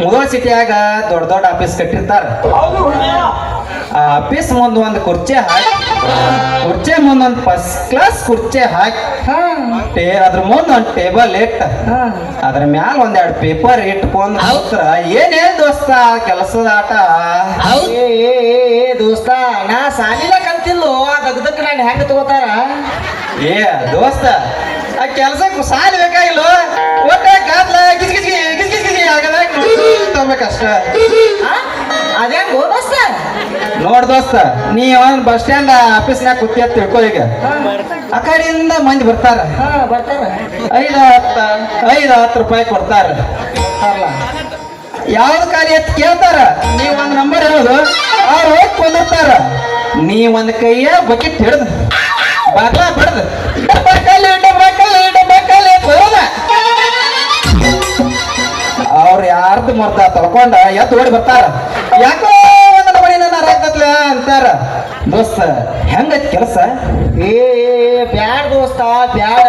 ಮುದೋಳ ಸಿಟಿಯಾಗ ದೊಡ್ಡ ದೊಡ್ಡ ಆಫೀಸ್ ಕಟ್ಟಿರ್ತಾರ. ಆ ಆಫೀಸ್ ಮುಂದ್ ಒಂದು ಕುರ್ಚಿ ಹಾಕಿ ಕುರ್ಚಿ ಮುಂದ್ ಒಂದು ಫಸ್ಟ್ ಕ್ಲಾಸ್ ಕುರ್ಚಿ ಹಾಕಿ ಟೇ ಅದ್ರ ಮುಂದ್ ಒಂದ್ ಟೇಬಲ್ ಇಟ್ಟ. ಅದ್ರ ಮ್ಯಾಲ ಒಂದೆರಡು ಪೇಪರ್ ಇಟ್ಕೊಂಡ್ ಹೋಗ್ತಾರ ಏನೇ ದೋಸ್ತ ಕೆಲಸದ ಆಟ? ಏ ಏ ಏ, ಏ ದೋಸ್ತ ನಾ ಸಾಲಿನ ಕಲ್ತಿಲ್ಲೋ ಅದಕ್ಕ ನಾನು ಹೆಂಗ್ ತಗೋತಾರ? ಏ ದೋಸ್ತ ಆ ಕೆಲ್ಸಕ್ಕೆ ಸಾಲ ಬೇಕಾಗಿಲ್ಲ ತಗೋಬೇಕಷ್ಟ ಅದೇ ದೋಸ್ತ ನೋಡ್ ದೋಸ್ತ ನೀ ಒಂದ್ ಬಸ್ ಸ್ಟ್ಯಾಂಡ್ ಆಫೀಸ್ನ್ಯಾಗ ಕೂತಿ ಅಂತ ತಿಳ್ಕೊ ಈಗ. ಆ ಕಡೆಯಿಂದ ಮಂದಿ ಬರ್ತಾರ. ಬರ್ತಾರ. ಐದು ಹತ್ತು ಐದು ಹತ್ತು ರೂಪಾಯಿ ಕೊಡ್ತಾರ. ಯಾವ್ದು ಖಾಲಿ ಎತ್ ಕೇಳ್ತಾರ. ನೀವ್ ಒಂದ್ ನಂಬರ್ ಹೇಳೋದು ಅವ್ರು ಹೋಗಿ ಕೊಂದಿರ್ತಾರ. ನೀ ಒಂದ್ ಕೈಯ ಬಕೆಟ್ ಹಿಡ್ದು. ಬಾಗ್ಲ ಅವ್ರು ಯಾರ್ದು ಮರ್ತ ತಳ್ಕೊಂಡ ಎದ್ದು ಓಡಿ ಬರ್ತಾರ. ಯಾಕೋ ಒಂದ್ ಮನೆ ನನ್ನ ರಾಗ್ತತ್ಲ ಅಂತಾರ. ದೋಸ್ತ ಹೆಂಗೈತಿ ಕೆಲಸ? ಏ, ಬ್ಯಾಡ್ ದೋಸ್ತ ಬ್ಯಾಡ.